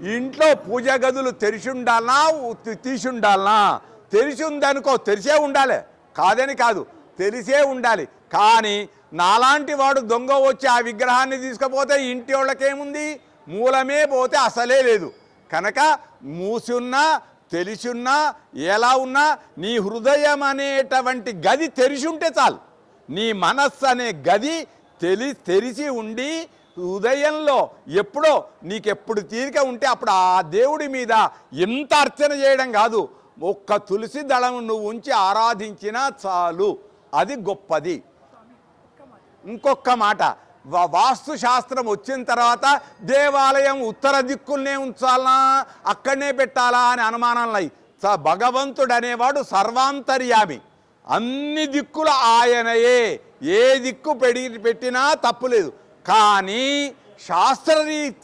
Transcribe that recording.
ఇంట్లో పూజ గదులు తెరిచి ఉండాలనా తీసి ఉండాలనా? తెరిచి ఉందనుకో తెరిసే ఉండాలి. కాదని కాదు తెలిసే ఉండాలి. కానీ నాలాంటి వాడు దొంగ వచ్చి ఆ విగ్రహాన్ని తీసుకుపోతే ఇంటి వాళ్ళకేముంది? మూలమే పోతే అసలే లేదు. కనుక మూసి ఉన్నా తెలిసి ఉన్నా ఎలా ఉన్నా నీ హృదయం అనేటువంటి గది తెరిచి ఉంటే చాలు. నీ మనస్సు అనే గది తెలి తెరిచి ఉండి ఉదయంలో ఎప్పుడో నీకెప్పుడు తీరిక ఉంటే అప్పుడు ఆ దేవుడి మీద ఎంత అర్చన చేయడం కాదు. ఒక్క తులసి దళం నువ్వు ఉంచి ఆరాధించినా చాలు. అది గొప్పది. ఇంకొక మాట. వాస్తుశాస్త్రం వాస్తు శాస్త్రం వచ్చిన తర్వాత దేవాలయం ఉత్తర దిక్కుల్నే ఉంచాలా అక్కడనే పెట్టాలా అని అనుమానాలు భగవంతుడు అనేవాడు సర్వాంతర్యామి. అన్ని దిక్కులు ఆయనయే. ఏ దిక్కు పెడి పెట్టినా తప్పులేదు కానీ శాస్త్రరీత్యా